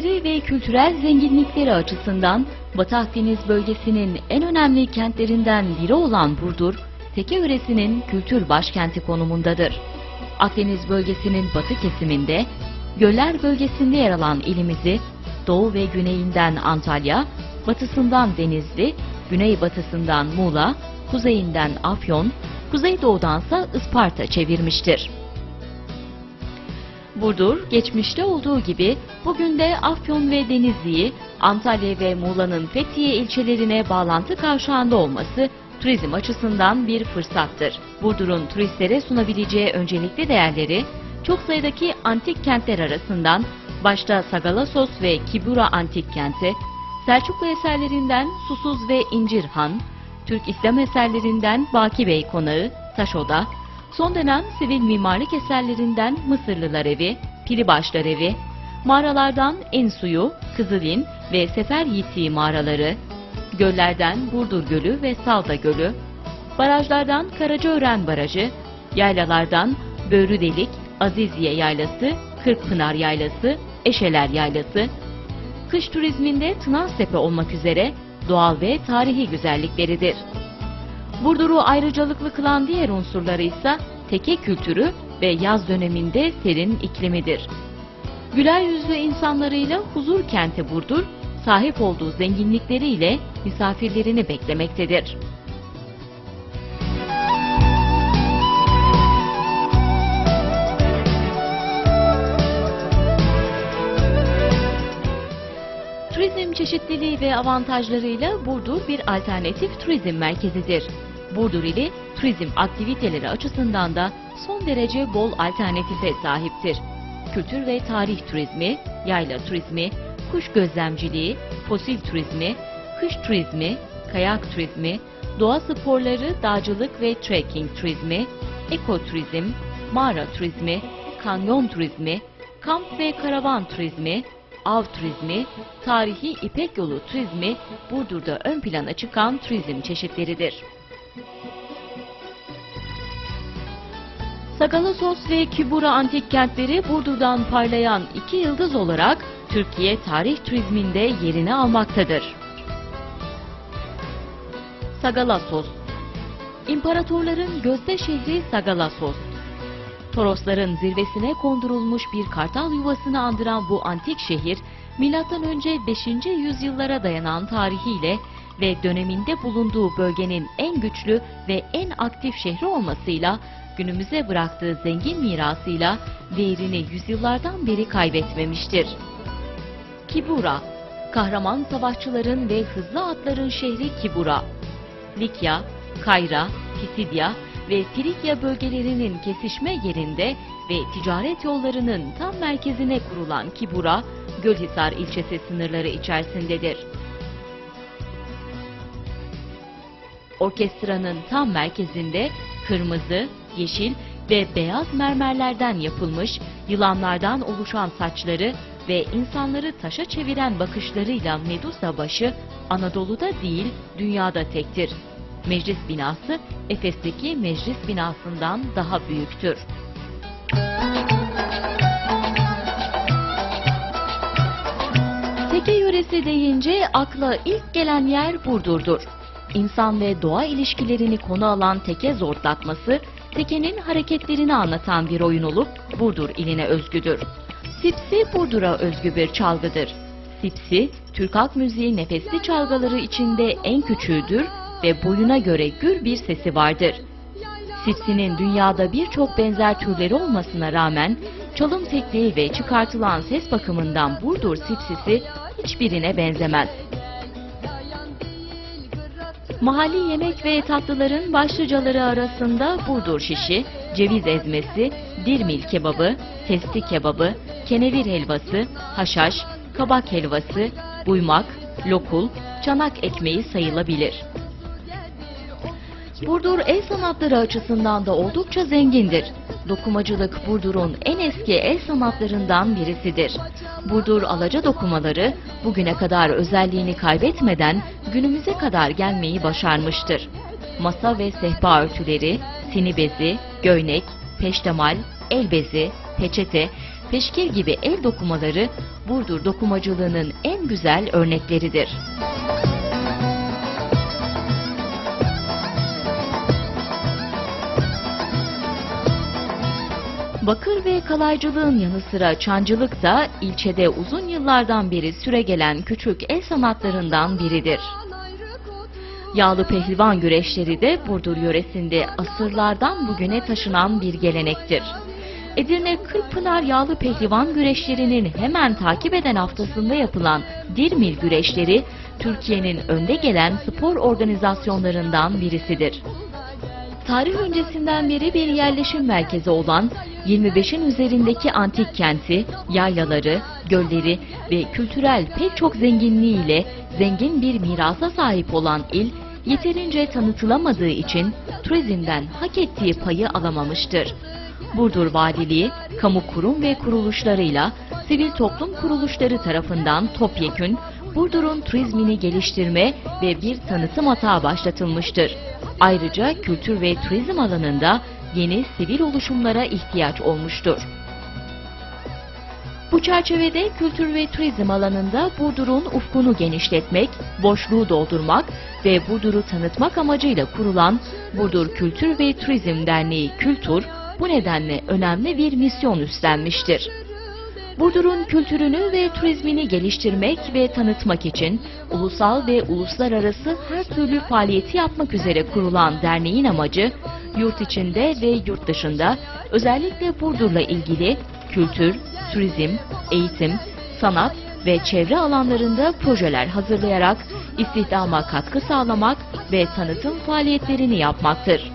tarihleri ve kültürel zenginlikleri açısından Batı Akdeniz bölgesinin en önemli kentlerinden biri olan Burdur, Teke yöresinin kültür başkenti konumundadır. Akdeniz bölgesinin batı kesiminde, Göller bölgesinde yer alan ilimizi doğu ve güneyinden Antalya, batısından Denizli, güneybatısından Muğla, kuzeyinden Afyon, kuzeydoğudansa Isparta çevirmiştir. Burdur, geçmişte olduğu gibi bugün de Afyon ve Denizli'yi Antalya ve Muğla'nın Fethiye ilçelerine bağlantı kavşağında olması turizm açısından bir fırsattır. Burdur'un turistlere sunabileceği öncelikli değerleri çok sayıdaki antik kentler arasından başta Sagalassos ve Kibura antik kenti, Selçuklu eserlerinden Susuz ve İncirhan, Türk İslam eserlerinden Baki Bey Konağı, Taşoda, son dönem sivil mimarlık eserlerinden Mısırlılar Evi, Pilibaşlar Evi, mağaralardan Ensuyu, Kızılin ve Sefer Yiğitliği mağaraları, göllerden Burdur Gölü ve Salda Gölü, barajlardan Karacaören Barajı, yaylalardan Börü Delik, Aziziye Yaylası, Kırkpınar Yaylası, Eşeler Yaylası, kış turizminde Tınaztepe olmak üzere doğal ve tarihi güzellikleridir. Burdur'u ayrıcalıklı kılan diğer unsurları ise teke kültürü ve yaz döneminde serin iklimidir. Güler yüzlü insanlarıyla huzur kenti Burdur, sahip olduğu zenginlikleriyle misafirlerini beklemektedir. Turizm çeşitliliği ve avantajlarıyla Burdur bir alternatif turizm merkezidir. Burdur ili turizm aktiviteleri açısından da son derece bol alternatife sahiptir. Kültür ve tarih turizmi, yayla turizmi, kuş gözlemciliği, fosil turizmi, kış turizmi, kayak turizmi, doğa sporları, dağcılık ve trekking turizmi, ekoturizm, mağara turizmi, kanyon turizmi, kamp ve karavan turizmi, av turizmi, tarihi İpek yolu turizmi Burdur'da ön plana çıkan turizm çeşitleridir. Sagalassos ve Kibura antik kentleri Burdur'dan parlayan iki yıldız olarak Türkiye tarih turizminde yerini almaktadır. Sagalassos İmparatorların gözde şehri Sagalassos. Torosların zirvesine kondurulmuş bir kartal yuvasını andıran bu antik şehir, M.Ö. 5. yüzyıllara dayanan tarihiyle ve döneminde bulunduğu bölgenin en güçlü ve en aktif şehri olmasıyla günümüze bıraktığı zengin mirasıyla değerini yüzyıllardan beri kaybetmemiştir. Kibura, kahraman savaşçıların ve hızlı atların şehri Kibura. Likya, Kayra, Pisidya ve Frikya bölgelerinin kesişme yerinde ve ticaret yollarının tam merkezine kurulan Kibura, Gölhisar ilçesi sınırları içerisindedir. Orkestranın tam merkezinde kırmızı, yeşil ve beyaz mermerlerden yapılmış yılanlardan oluşan saçları ve insanları taşa çeviren bakışlarıyla Medusa başı Anadolu'da değil dünyada tektir. Meclis binası Efes'teki meclis binasından daha büyüktür. Teke yöresi deyince akla ilk gelen yer Burdur'dur. İnsan ve doğa ilişkilerini konu alan teke zortlatması, tekenin hareketlerini anlatan bir oyun olup Burdur iline özgüdür. Sipsi Burdur'a özgü bir çalgıdır. Sipsi, Türk halk müziği nefesli çalgıları içinde en küçüğüdür ve boyuna göre gür bir sesi vardır. Sipsinin dünyada birçok benzer türleri olmasına rağmen çalım tekniği ve çıkartılan ses bakımından Burdur sipsisi hiçbirine benzemez. Mahalli yemek ve tatlıların başlıcaları arasında Burdur şişi, ceviz ezmesi, dirmil kebabı, testi kebabı, kenevir helvası, haşhaş, kabak helvası, buymak, lokul, çanak ekmeği sayılabilir. Burdur el sanatları açısından da oldukça zengindir. Dokumacılık Burdur'un en eski el sanatlarından birisidir. Burdur alaca dokumaları bugüne kadar özelliğini kaybetmeden günümüze kadar gelmeyi başarmıştır. Masa ve sehpa örtüleri, sini bezi, göynek, peştemal, el bezi, peçete, peşkir gibi el dokumaları Burdur dokumacılığının en güzel örnekleridir. Bakır ve kalaycılığın yanı sıra çancılık da ilçede uzun yıllardan beri süregelen küçük el sanatlarından biridir. Yağlı pehlivan güreşleri de Burdur yöresinde asırlardan bugüne taşınan bir gelenektir. Edirne Kırkpınar Yağlı Pehlivan güreşlerinin hemen takip eden haftasında yapılan Dirmil güreşleri Türkiye'nin önde gelen spor organizasyonlarından birisidir. Tarih öncesinden beri bir yerleşim merkezi olan 25'in üzerindeki antik kenti, yaylaları, gölleri ve kültürel pek çok zenginliğiyle zengin bir mirasa sahip olan il, yeterince tanıtılamadığı için turizmden hak ettiği payı alamamıştır. Burdur Valiliği, kamu kurum ve kuruluşlarıyla sivil toplum kuruluşları tarafından topyekün Burdur'un turizmini geliştirme ve bir tanıtım atağı başlatılmıştır. Ayrıca kültür ve turizm alanında yeni sivil oluşumlara ihtiyaç olmuştur. Bu çerçevede kültür ve turizm alanında Burdur'un ufkunu genişletmek, boşluğu doldurmak ve Burdur'u tanıtmak amacıyla kurulan Burdur Kültür ve Turizm Derneği Kültür, bu nedenle önemli bir misyon üstlenmiştir. Burdur'un kültürünü ve turizmini geliştirmek ve tanıtmak için ulusal ve uluslararası her türlü faaliyeti yapmak üzere kurulan derneğin amacı, yurt içinde ve yurt dışında özellikle Burdur'la ilgili kültür, turizm, eğitim, sanat ve çevre alanlarında projeler hazırlayarak istihdama katkı sağlamak ve tanıtım faaliyetlerini yapmaktır.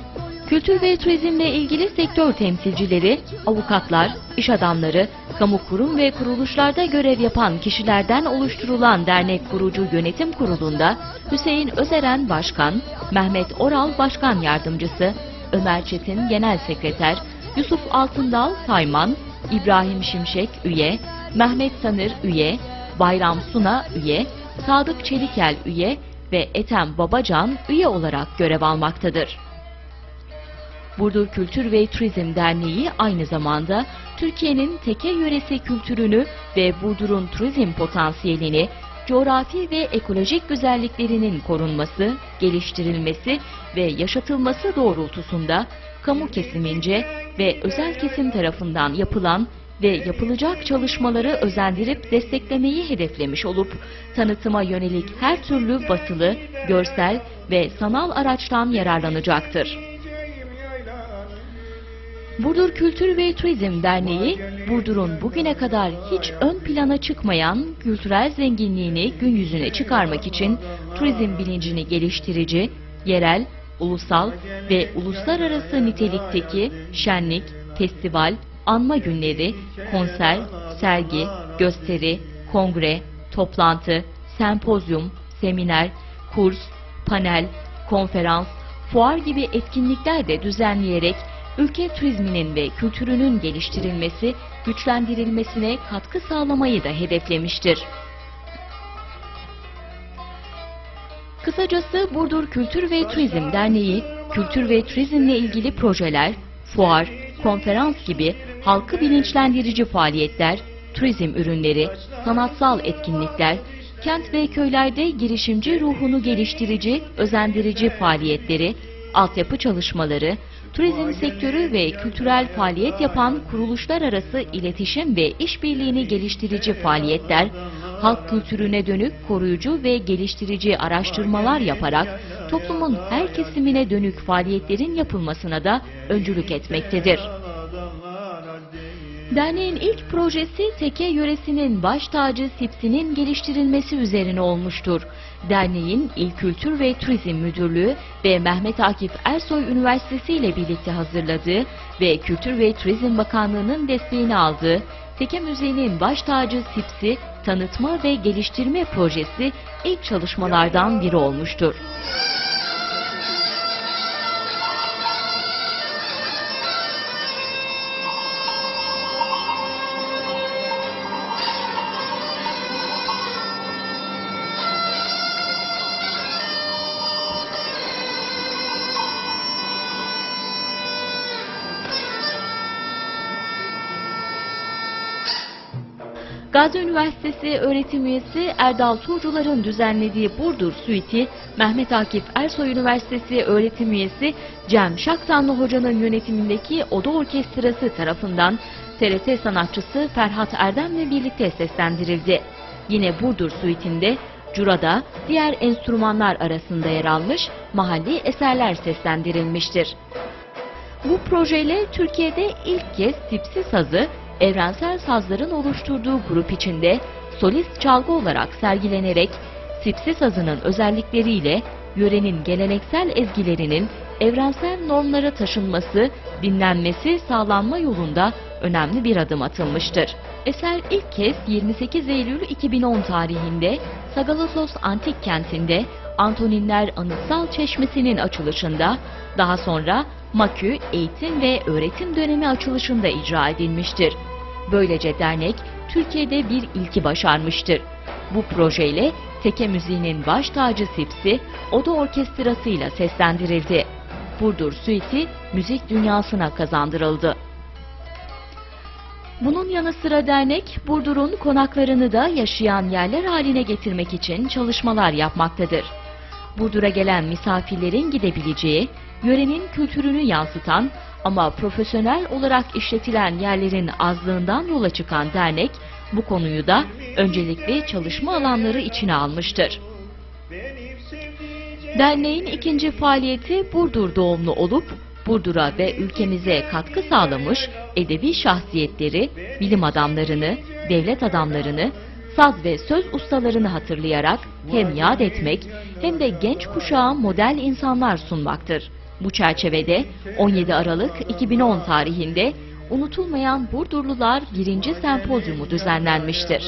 Kültür ve turizmle ilgili sektör temsilcileri, avukatlar, iş adamları, kamu kurum ve kuruluşlarda görev yapan kişilerden oluşturulan dernek kurucu yönetim kurulunda Hüseyin Özeren Başkan, Mehmet Oral Başkan Yardımcısı, Ömer Çetin Genel Sekreter, Yusuf Altındal Sayman, İbrahim Şimşek üye, Mehmet Sanır üye, Bayram Suna üye, Sadık Çelikel üye ve Ethem Babacan üye olarak görev almaktadır. Burdur Kültür ve Turizm Derneği aynı zamanda Türkiye'nin teke yöresi kültürünü ve Burdur'un turizm potansiyelini, coğrafi ve ekolojik güzelliklerinin korunması, geliştirilmesi ve yaşatılması doğrultusunda kamu kesimince ve özel kesim tarafından yapılan ve yapılacak çalışmaları özendirip desteklemeyi hedeflemiş olup tanıtıma yönelik her türlü basılı, görsel ve sanal araçtan yararlanacaktır. Burdur Kültür ve Turizm Derneği, Burdur'un bugüne kadar hiç ön plana çıkmayan kültürel zenginliğini gün yüzüne çıkarmak için turizm bilincini geliştirici, yerel, ulusal ve uluslararası nitelikteki şenlik, festival, anma günleri, konser, sergi, gösteri, kongre, toplantı, sempozyum, seminer, kurs, panel, konferans, fuar gibi etkinlikler de düzenleyerek ülke turizminin ve kültürünün geliştirilmesi, güçlendirilmesine katkı sağlamayı da hedeflemiştir. Kısacası Burdur Kültür ve Turizm Derneği, kültür ve turizmle ilgili projeler, fuar, konferans gibi halkı bilinçlendirici faaliyetler, turizm ürünleri, sanatsal etkinlikler, kent ve köylerde girişimci ruhunu geliştirici, özendirici faaliyetleri, altyapı çalışmaları, turizm sektörü ve kültürel faaliyet yapan kuruluşlar arası iletişim ve işbirliğini geliştirici faaliyetler, halk kültürüne dönük koruyucu ve geliştirici araştırmalar yaparak toplumun her kesimine dönük faaliyetlerin yapılmasına da öncülük etmektedir. Derneğin ilk projesi Teke yöresinin baş tacı Sipsi'nin geliştirilmesi üzerine olmuştur. Derneğin İl Kültür ve Turizm Müdürlüğü ve Mehmet Akif Ersoy Üniversitesi ile birlikte hazırladığı ve Kültür ve Turizm Bakanlığı'nın desteğini aldığı Teke Müzeyi'nin baş tacı Sipsi tanıtma ve geliştirme projesi ilk çalışmalardan biri olmuştur. Gazi Üniversitesi öğretim üyesi Erdal Tuğcular'ın düzenlediği Burdur Suiti, Mehmet Akif Ersoy Üniversitesi öğretim üyesi Cem Şaksanlı Hoca'nın yönetimindeki Oda Orkestrası tarafından TRT sanatçısı Ferhat Erdem'le birlikte seslendirildi. Yine Burdur Suiti'nde Cura'da diğer enstrümanlar arasında yer almış mahalli eserler seslendirilmiştir. Bu projeyle Türkiye'de ilk kez tipsi sazı evrensel sazların oluşturduğu grup içinde solist çalgı olarak sergilenerek tipsi sazının özellikleriyle yörenin geleneksel ezgilerinin evrensel normlara taşınması, dinlenmesi sağlanma yolunda önemli bir adım atılmıştır. Eser ilk kez 28 Eylül 2010 tarihinde Sagalassos Antik Kenti'nde Antoninler Anıtsal Çeşmesi'nin açılışında, daha sonra Makü Eğitim ve Öğretim Dönemi açılışında icra edilmiştir. Böylece dernek Türkiye'de bir ilki başarmıştır. Bu projeyle teke müziğinin baş tacı Sipsi, Oda Orkestrası ile seslendirildi. Burdur Suiti müzik dünyasına kazandırıldı. Bunun yanı sıra dernek, Burdur'un konaklarını da yaşayan yerler haline getirmek için çalışmalar yapmaktadır. Burdur'a gelen misafirlerin gidebileceği, yörenin kültürünü yansıtan ama profesyonel olarak işletilen yerlerin azlığından yola çıkan dernek, bu konuyu da öncelikli çalışma alanları içine almıştır. Derneğin ikinci faaliyeti Burdur doğumlu olup, Burdur'a ve ülkemize katkı sağlamış edebi şahsiyetleri, bilim adamlarını, devlet adamlarını, saz ve söz ustalarını hatırlayarak hem yad etmek hem de genç kuşağa model insanlar sunmaktır. Bu çerçevede 17 Aralık 2010 tarihinde Unutulmayan Burdurlular 1. Sempozyumu düzenlenmiştir.